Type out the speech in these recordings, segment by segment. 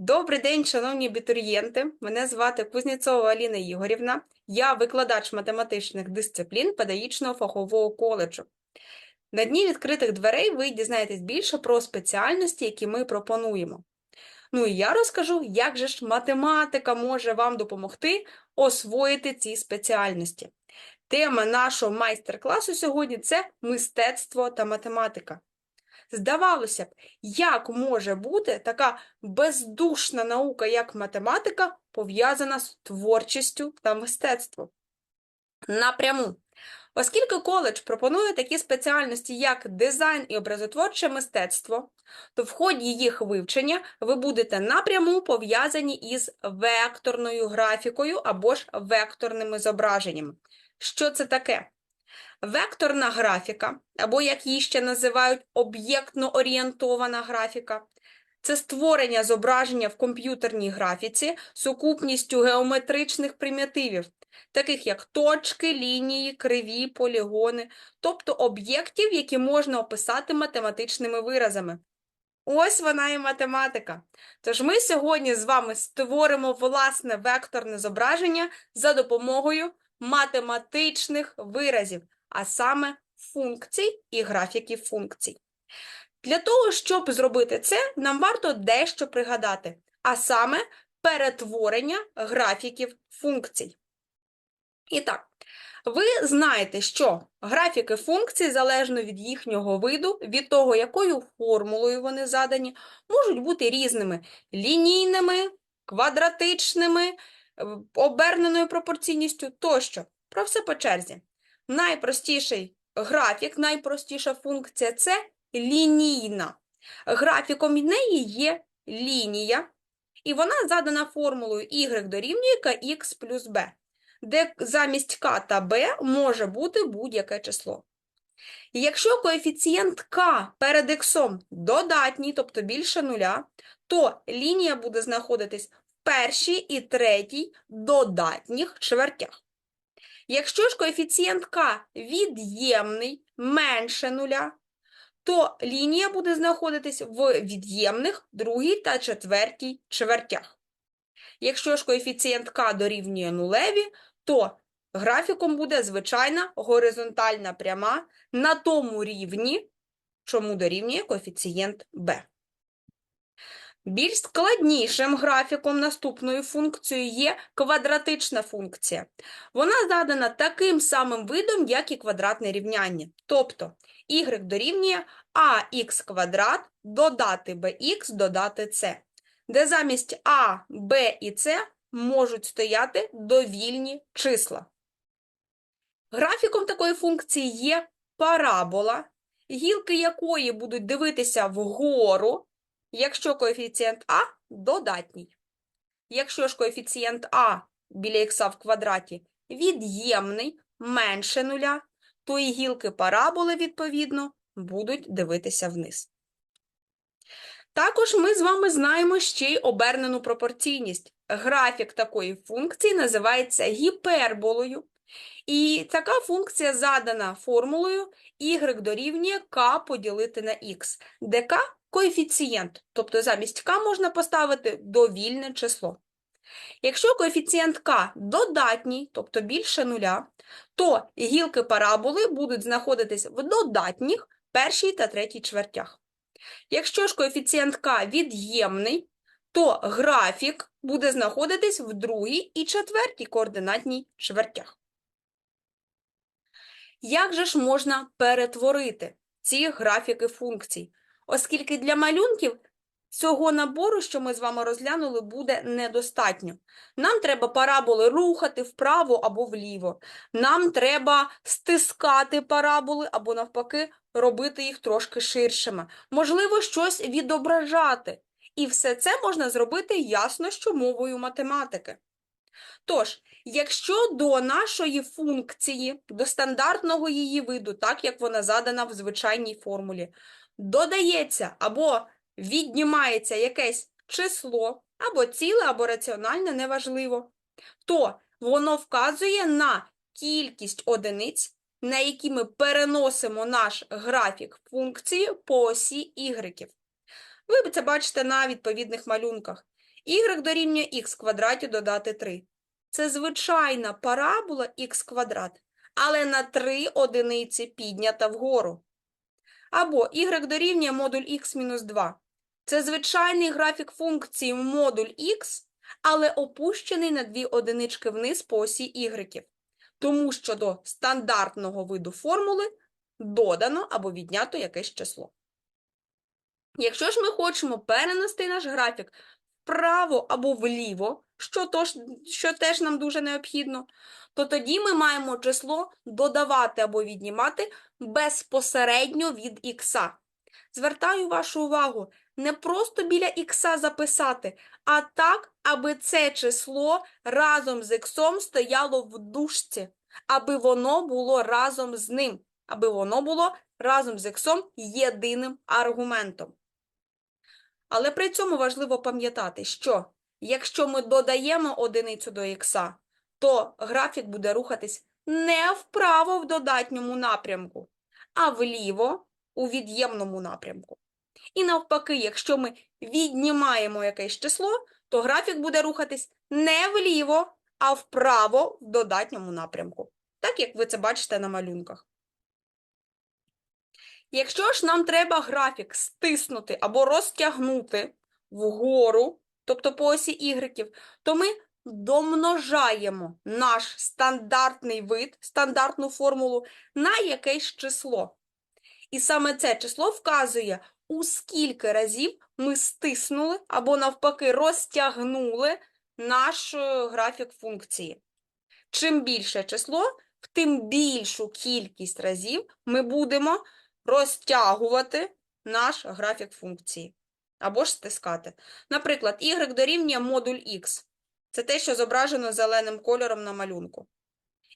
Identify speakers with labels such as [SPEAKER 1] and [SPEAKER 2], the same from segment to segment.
[SPEAKER 1] Добрий день, шановні абітурієнти. Мене звати Кузнєцова Аліна Ігорівна. Я викладач математичних дисциплін педагогічного фахового коледжу. На дні відкритих дверей ви дізнаєтесь більше про спеціальності, які ми пропонуємо. Ну і я розкажу, як же ж математика може вам допомогти освоїти ці спеціальності. Тема нашого майстер-класу сьогодні це мистецтво та математика. Здавалося б, як може бути така бездушна наука, як математика, пов'язана з творчістю та мистецтвом? Напряму. Оскільки коледж пропонує такі спеціальності, як дизайн і образотворче мистецтво, то в ході їх вивчення ви будете напряму пов'язані із векторною графікою або ж векторними зображеннями. Що це таке? Векторна графіка, або як її ще називають об'єктно орієнтована графіка, це створення зображення в комп'ютерній графіці сукупністю геометричних примітивів, таких як точки, лінії, криві, полігони, тобто об'єктів, які можна описати математичними виразами. Ось вона і математика. Тож ми сьогодні з вами створимо власне векторне зображення за допомогою математичних виразів, а саме функцій і графіків функцій. Для того, щоб зробити це, нам варто дещо пригадати, а саме перетворення графіків функцій. І так, ви знаєте, що графіки функцій, залежно від їхнього виду, від того, якою формулою вони задані, можуть бути різними лінійними, квадратичними, е, оберненою пропорційністю тощо. Про все по черзі. Найпростіший графік, найпростіша функція це лінійна. Графіком неї є лінія, і вона задана формулою y дорівнює kx плюс b, де замість k та b може бути будь-яке число. Якщо коефіцієнт k перед x додатній, тобто більше нуля, то лінія буде знаходитись в першій і третій додатніх чвертях. Якщо ж коефіцієнт k від'ємний менше нуля, то лінія буде знаходитись в від'ємних другій та четвертій чвертях. Якщо ж коефіцієнт k дорівнює нулеві, то графіком буде звичайна горизонтальна пряма на тому рівні, чому дорівнює коефіцієнт b. Більш складнішим графіком наступною функцією є квадратична функція. Вона задана таким самим видом, як і квадратне рівняння. Тобто y дорівнює ax квадрат додати bx додати c, де замість a, b і c можуть стояти довільні числа. Графіком такої функції є парабола, гілки якої будуть дивитися вгору, якщо коефіцієнт а додатній. Якщо ж коефіцієнт а біля х в квадраті від'ємний, менше нуля, то і гілки параболи, відповідно, будуть дивитися вниз. Також ми з вами знаємо ще й обернену пропорційність. Графік такої функції називається гіперболою. І така функція задана формулою y дорівнює k поділити на x, де k – коефіцієнт, тобто замість k можна поставити довільне число. Якщо коефіцієнт k додатній, тобто більше нуля, то гілки параболи будуть знаходитись в додатніх першій та третій чвертях. Якщо ж коефіцієнт k від'ємний, то графік буде знаходитись в другій і четвертій координатній чвертях. Як же ж можна перетворити ці графіки функцій? Оскільки для малюнків цього набору, що ми з вами розглянули, буде недостатньо. Нам треба параболи рухати вправо або вліво. Нам треба стискати параболи або, навпаки, робити їх трошки ширшими. Можливо, щось відображати. І все це можна зробити ясно, що мовою математики. Тож, якщо до нашої функції, до стандартного її виду, так як вона задана в звичайній формулі, додається або віднімається якесь число, або ціле, або раціональне, неважливо, то воно вказує на кількість одиниць, на які ми переносимо наш графік функції по осі y. Ви це бачите на відповідних малюнках. y дорівнює х квадраті додати 3. Це звичайна парабола х квадрат, але на 3 одиниці піднята вгору. Або y дорівнює модуль х мінус 2. Це звичайний графік функції модуль х, але опущений на 2 одинички вниз по осі y. Тому що до стандартного виду формули додано або віднято якесь число. Якщо ж ми хочемо перенести наш графік вправо або вліво, що, тож, що теж нам дуже необхідно, то тоді ми маємо число додавати або віднімати безпосередньо від ікса. Звертаю вашу увагу, не просто біля ікса записати, а так, аби це число разом з іксом стояло в дужці, аби воно було разом з ним, аби воно було разом з іксом єдиним аргументом. Але при цьому важливо пам'ятати, що якщо ми додаємо одиницю до ікса, то графік буде рухатись не вправо в додатньому напрямку, а вліво у від'ємному напрямку. І навпаки, якщо ми віднімаємо якесь число, то графік буде рухатись не вліво, а вправо в додатньому напрямку. Так як ви це бачите на малюнках. Якщо ж нам треба графік стиснути або розтягнути вгору, тобто по осі Y, то ми домножаємо наш стандартний вид, стандартну формулу на якесь число. І саме це число вказує, у скільки разів ми стиснули або навпаки розтягнули наш е, графік функції. Чим більше число, тим більшу кількість разів ми будемо розтягувати наш графік функції або ж стискати. Наприклад, y дорівнює модуль x. Це те, що зображено зеленим кольором на малюнку.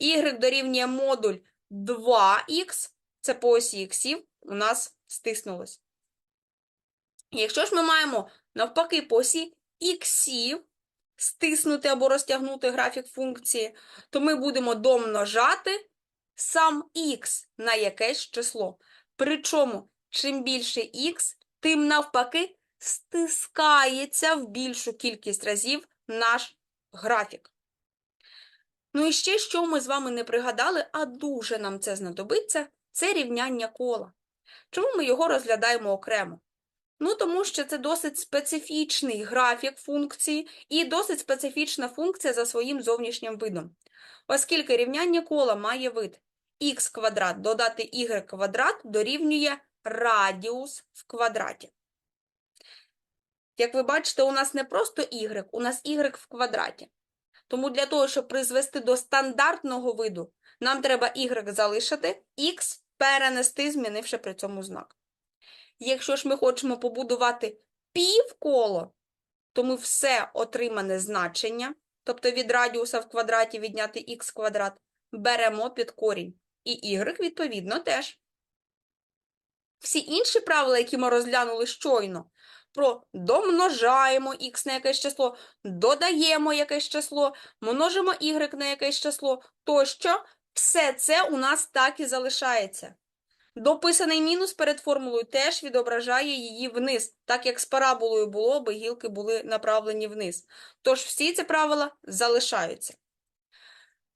[SPEAKER 1] y дорівнює модуль 2х, це по осі іксів, у нас стиснулось. Якщо ж ми маємо навпаки по осі іксів стиснути або розтягнути графік функції, то ми будемо домножати сам х на якесь число. Причому, чим більше х, тим навпаки стискається в більшу кількість разів наш графік. Ну і ще, що ми з вами не пригадали, а дуже нам це знадобиться, це рівняння кола. Чому ми його розглядаємо окремо? Ну, тому що це досить специфічний графік функції і досить специфічна функція за своїм зовнішнім видом. Оскільки рівняння кола має вид х квадрат додати y квадрат дорівнює радіус в квадраті. Як ви бачите, у нас не просто y, у нас y в квадраті. Тому для того, щоб призвести до стандартного виду, нам треба y залишити, x перенести, змінивши при цьому знак. Якщо ж ми хочемо побудувати півколо, то ми все отримане значення, тобто від радіуса в квадраті відняти х квадрат, беремо під корінь. І y, відповідно, теж. Всі інші правила, які ми розглянули щойно, про домножаємо х на якесь число, додаємо якесь число, множимо y на якесь число, тощо, все це у нас так і залишається. Дописаний мінус перед формулою теж відображає її вниз, так як з параболою було, бо гілки були направлені вниз. Тож всі ці правила залишаються.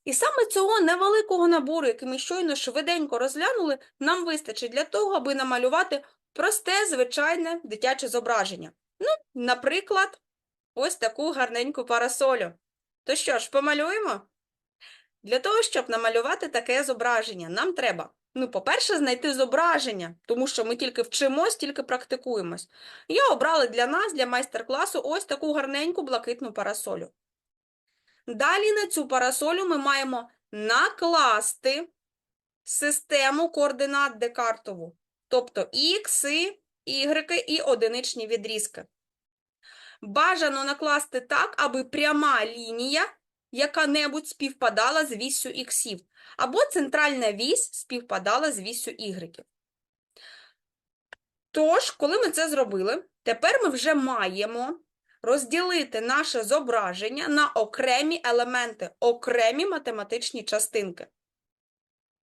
[SPEAKER 1] І саме цього невеликого набору, який ми щойно швиденько розглянули, нам вистачить для того, аби намалювати просте, звичайне дитяче зображення. Ну, наприклад, ось таку гарненьку парасолю. То що ж, помалюємо? Для того, щоб намалювати таке зображення, нам треба, ну, по-перше, знайти зображення, тому що ми тільки вчимось, тільки практикуємось. Я обрала для нас, для майстер-класу, ось таку гарненьку блакитну парасолю. Далі на цю парасолю ми маємо накласти систему координат декартову, тобто ікси, ігреки і одиничні відрізки. Бажано накласти так, аби пряма лінія яка-небудь співпадала з віссю іксів, або центральна вісь співпадала з віссю ігреків. Тож, коли ми це зробили, тепер ми вже маємо розділити наше зображення на окремі елементи, окремі математичні частинки.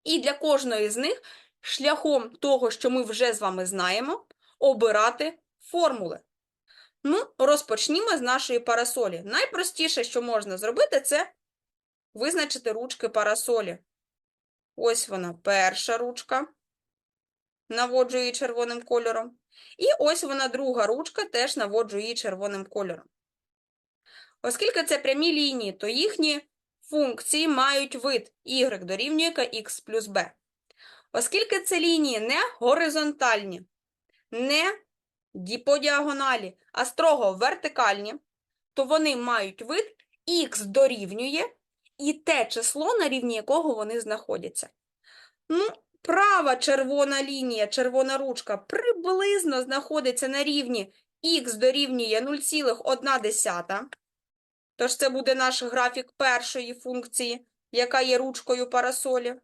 [SPEAKER 1] І для кожної з них шляхом того, що ми вже з вами знаємо, обирати формули. Ну, розпочнімо з нашої парасолі. Найпростіше, що можна зробити, це визначити ручки парасолі. Ось вона, перша ручка. Наводжу її червоним кольором. І ось вона, друга ручка, теж наводжу її червоним кольором. Оскільки це прямі лінії, то їхні функції мають вид y дорівнює kx плюс b. Оскільки це лінії не горизонтальні, не по діагоналі, а строго вертикальні, то вони мають вид х дорівнює і те число, на рівні якого вони знаходяться. Ну, права червона лінія, червона ручка приблизно знаходиться на рівні х дорівнює 0,1. Тож це буде наш графік першої функції, яка є ручкою парасолі.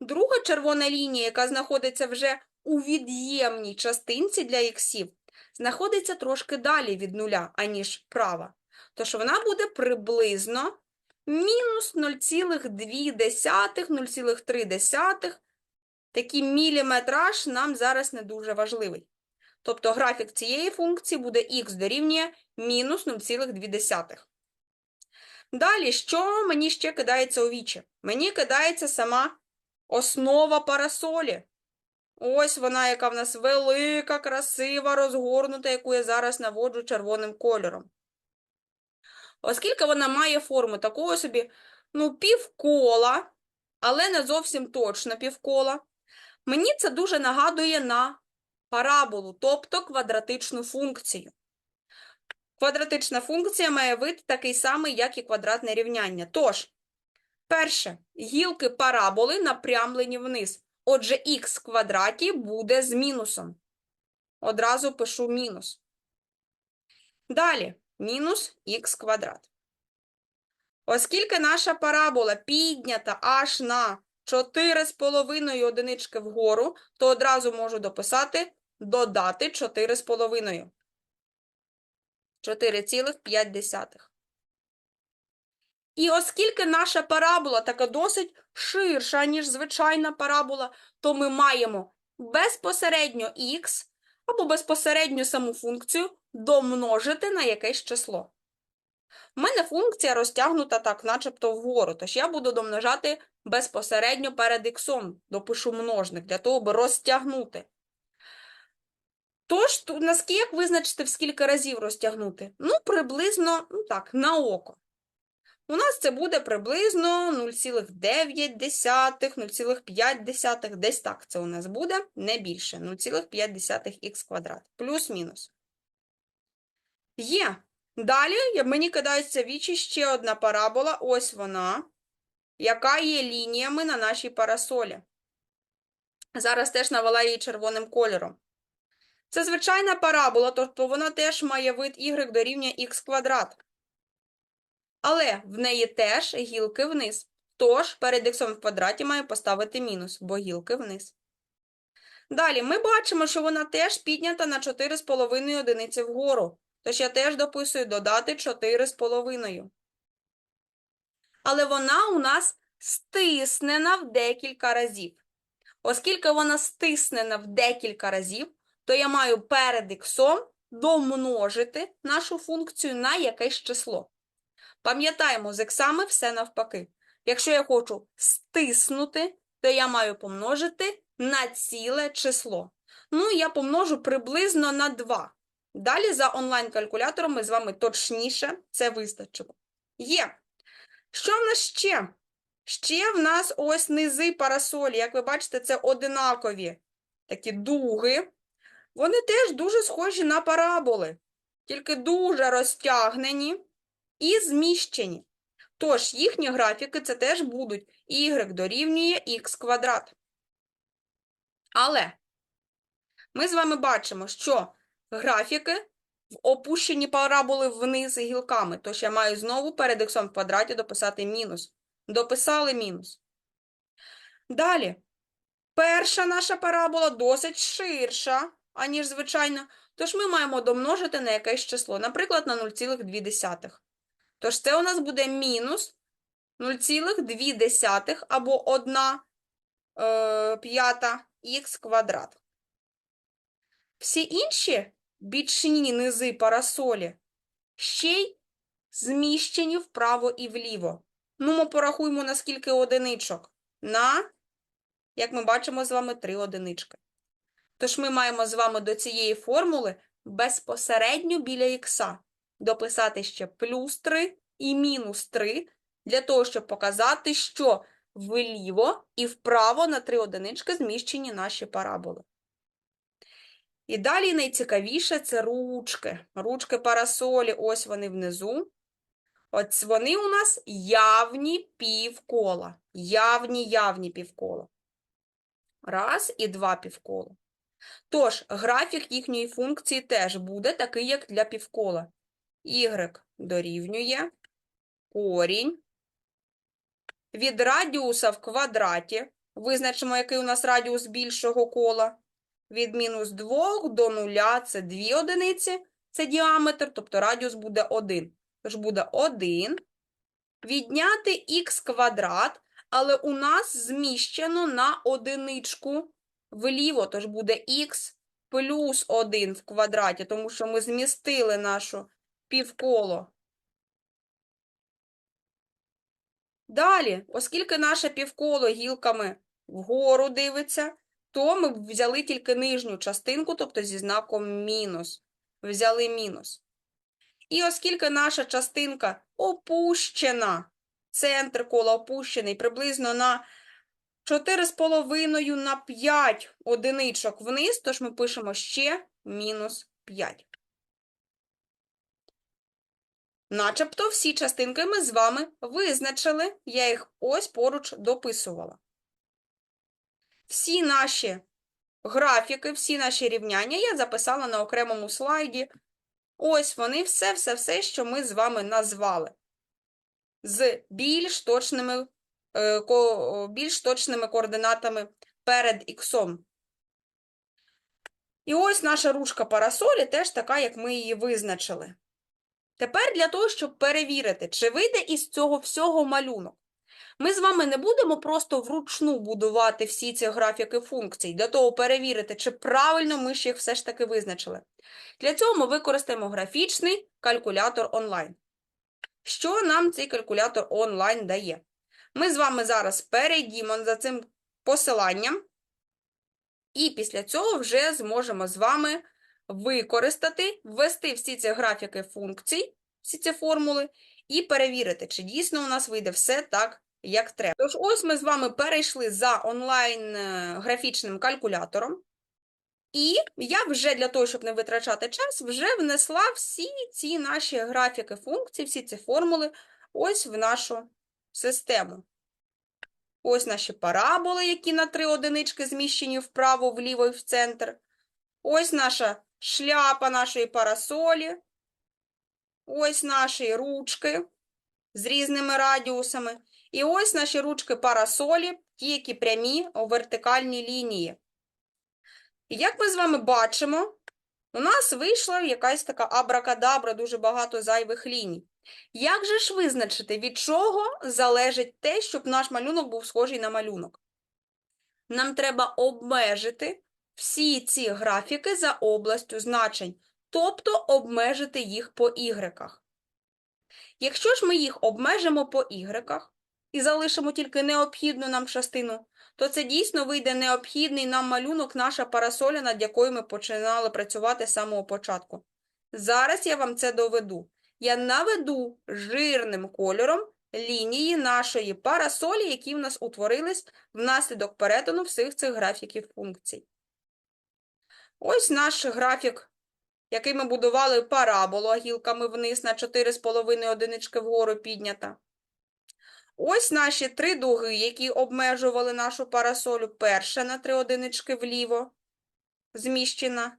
[SPEAKER 1] Друга червона лінія, яка знаходиться вже у від'ємній частинці для іксів, знаходиться трошки далі від нуля, аніж права. Тож вона буде приблизно мінус 0,2, 0,3. Такий міліметраж нам зараз не дуже важливий. Тобто графік цієї функції буде х дорівнює мінус 0,2. Далі, що мені ще кидається у вічі? Мені кидається сама основа парасолі. Ось вона, яка в нас велика, красива, розгорнута, яку я зараз наводжу червоним кольором. Оскільки вона має форму такого собі, ну, півкола, але не зовсім точно півкола, мені це дуже нагадує на параболу, тобто квадратичну функцію. Квадратична функція має вид такий самий, як і квадратне рівняння. Тож, перше, гілки параболи напрямлені вниз. Отже, х квадраті буде з мінусом. Одразу пишу мінус. Далі, мінус х квадрат. Оскільки наша парабола піднята аж на 4,5 одинички вгору, то одразу можу дописати додати 4,5. 4,5. І оскільки наша парабола така досить ширша, ніж звичайна парабола, то ми маємо безпосередньо х або безпосередньо саму функцію домножити на якесь число. У мене функція розтягнута так, начебто вгору, тож я буду домножати безпосередньо перед х, допишу множник, для того, аби розтягнути. Тож, наскільки визначити, в скільки разів розтягнути? Ну, приблизно, ну так, на око. У нас це буде приблизно 0,9, 0,5, десь так це у нас буде, не більше, 0,5х квадрат, плюс-мінус. Є. Далі мені кидається в вічі ще одна парабола, ось вона, яка є лініями на нашій парасолі. Зараз теж навела її червоним кольором. Це звичайна парабола, тобто вона теж має вид y дорівнює х квадрат. Але в неї теж гілки вниз. Тож перед х в квадраті маю поставити мінус, бо гілки вниз. Далі ми бачимо, що вона теж піднята на 4,5 одиниці вгору. Тож я теж дописую додати 4,5. Але вона у нас стиснена в декілька разів. Оскільки вона стиснена в декілька разів, то я маю перед іксом домножити нашу функцію на якесь число. Пам'ятаємо, з іксами все навпаки. Якщо я хочу стиснути, то я маю помножити на ціле число. Ну, я помножу приблизно на 2. Далі за онлайн-калькулятором ми з вами точніше це визначимо. Є. Що в нас ще? Ще в нас ось низи парасолі. Як ви бачите, це одинакові такі дуги. Вони теж дуже схожі на параболи, тільки дуже розтягнені і зміщені. Тож їхні графіки це теж будуть y дорівнює х квадрат. Але ми з вами бачимо, що графіки в опущені параболи вниз гілками. Тож я маю знову перед х в квадраті дописати мінус. Дописали мінус. Далі. Перша наша парабола досить ширша, аніж звичайна. Тож ми маємо домножити на якесь число, наприклад, на 0,2. Тож це у нас буде мінус 0,2 або 1 е, п'ята х квадрат. Всі інші бічні низи парасолі ще й зміщені вправо і вліво. Ну, ми порахуємо, на скільки одиничок. На, як ми бачимо з вами, три одинички. Тож ми маємо з вами до цієї формули безпосередньо біля ікса дописати ще плюс 3 і мінус 3, для того, щоб показати, що вліво і вправо на три одинички зміщені наші параболи. І далі найцікавіше це ручки. Ручки парасолі, ось вони внизу. От вони у нас явні півкола. Явні, явні півкола. Раз і два півкола. Тож, графік їхньої функції теж буде такий, як для півкола. Y дорівнює корінь від радіуса в квадраті. Визначимо, який у нас радіус більшого кола. Від мінус 2 до 0 – це 2 одиниці, це діаметр, тобто радіус буде 1. Тож буде 1. Відняти х квадрат, але у нас зміщено на одиничку вліво, тож буде х плюс 1 в квадраті, тому що ми змістили нашу півколо. Далі, оскільки наше півколо гілками вгору дивиться, то ми взяли тільки нижню частинку, тобто зі знаком мінус. Взяли мінус. І оскільки наша частинка опущена, центр кола опущений приблизно на 4,5 на 5 одиничок вниз, тож ми пишемо ще мінус 5. Начебто всі частинки ми з вами визначили, я їх ось поруч дописувала. Всі наші графіки, всі наші рівняння я записала на окремому слайді. Ось вони все-все-все, що ми з вами назвали. З більш точними, е, більш точними координатами перед іксом. І ось наша ручка парасолі теж така, як ми її визначили. Тепер для того, щоб перевірити, чи вийде із цього всього малюнок. Ми з вами не будемо просто вручну будувати всі ці графіки функцій, для того перевірити, чи правильно ми ж їх все ж таки визначили. Для цього ми використаємо графічний калькулятор онлайн. Що нам цей калькулятор онлайн дає? Ми з вами зараз перейдімо за цим посиланням, і після цього вже зможемо з вами використати, ввести всі ці графіки функцій, всі ці формули, і перевірити, чи дійсно у нас вийде все так, як треба. Тож, ось ми з вами перейшли за онлайн е, калькулятором. І я вже для того, щоб не витрачати час, вже внесла всі ці наші графіки функцій, всі ці формули ось в нашу систему. Ось наші параболи, які на три одинички зміщені вправо, вліво і в центр. Ось наша шляпа нашої парасолі. Ось наші ручки з різними радіусами. І ось наші ручки парасолі, ті, які прямі у вертикальній лінії. І як ми з вами бачимо, у нас вийшла якась така абракадабра, дуже багато зайвих ліній. Як же ж визначити, від чого залежить те, щоб наш малюнок був схожий на малюнок? Нам треба обмежити всі ці графіки за областю значень, тобто обмежити їх по ігреках. Якщо ж ми їх обмежимо по ігреках і залишимо тільки необхідну нам частину, то це дійсно вийде необхідний нам малюнок, наша парасоля, над якою ми починали працювати з самого початку. Зараз я вам це доведу. Я наведу жирним кольором лінії нашої парасолі, які в нас утворились внаслідок перетину всіх цих графіків функцій. Ось наш графік, який ми будували параболу гілками вниз на 4,5 одинички вгору піднята. Ось наші три дуги, які обмежували нашу парасолю. Перша на три одинички вліво зміщена.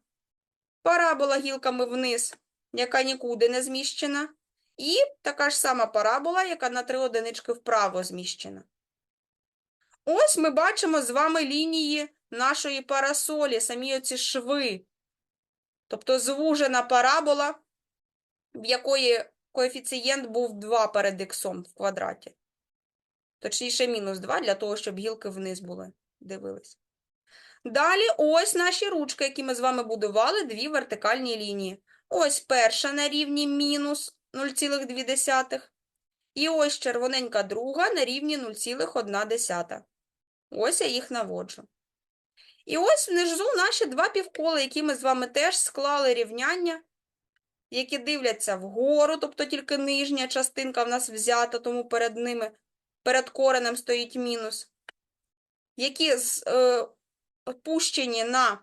[SPEAKER 1] Парабола гілками вниз, яка нікуди не зміщена. І така ж сама парабола, яка на три одинички вправо зміщена. Ось ми бачимо з вами лінії нашої парасолі, самі оці шви. Тобто звужена парабола, в якої коефіцієнт був 2 перед іксом в квадраті. Точніше, мінус 2, для того, щоб гілки вниз були, дивились. Далі ось наші ручки, які ми з вами будували, дві вертикальні лінії. Ось перша на рівні мінус 0,2. І ось червоненька друга на рівні 0,1. Ось я їх наводжу. І ось внизу наші два півкола, які ми з вами теж склали рівняння, які дивляться вгору, тобто тільки нижня частинка в нас взята, тому перед ними, перед коренем стоїть мінус, які е, опущені на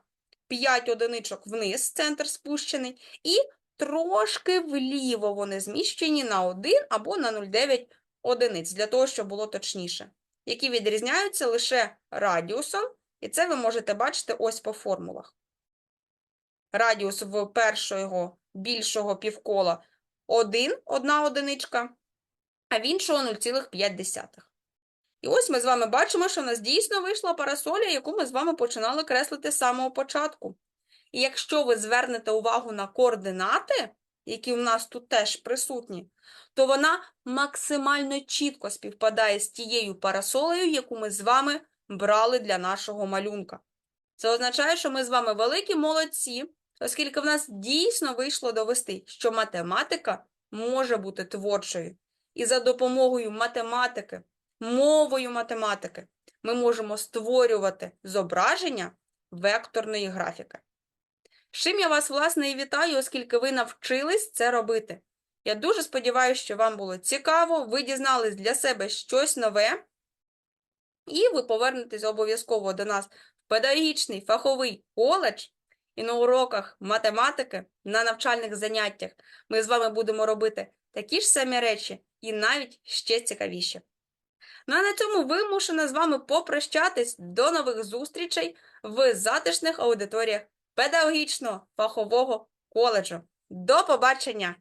[SPEAKER 1] 5 одиничок вниз, центр спущений, і трошки вліво вони зміщені на 1 або на 0,9 одиниць, для того, щоб було точніше, які відрізняються лише радіусом, і це ви можете бачити ось по формулах. Радіус в першого більшого півкола 1, одна одиничка, а в іншого 0,5. І ось ми з вами бачимо, що в нас дійсно вийшла парасоля, яку ми з вами починали креслити з самого початку. І якщо ви звернете увагу на координати, які в нас тут теж присутні, то вона максимально чітко співпадає з тією парасолею, яку ми з вами брали для нашого малюнка. Це означає, що ми з вами великі молодці, оскільки в нас дійсно вийшло довести, що математика може бути творчою. І за допомогою математики, мовою математики, ми можемо створювати зображення векторної графіки. З чим я вас, власне, і вітаю, оскільки ви навчились це робити. Я дуже сподіваюся, що вам було цікаво, ви дізнались для себе щось нове, і ви повернетесь обов'язково до нас в педагогічний фаховий коледж, і на уроках математики, на навчальних заняттях ми з вами будемо робити такі ж самі речі і навіть ще цікавіші. Ну а на цьому вимушена з вами попрощатись. До нових зустрічей в затишних аудиторіях педагогічного фахового коледжу. До побачення!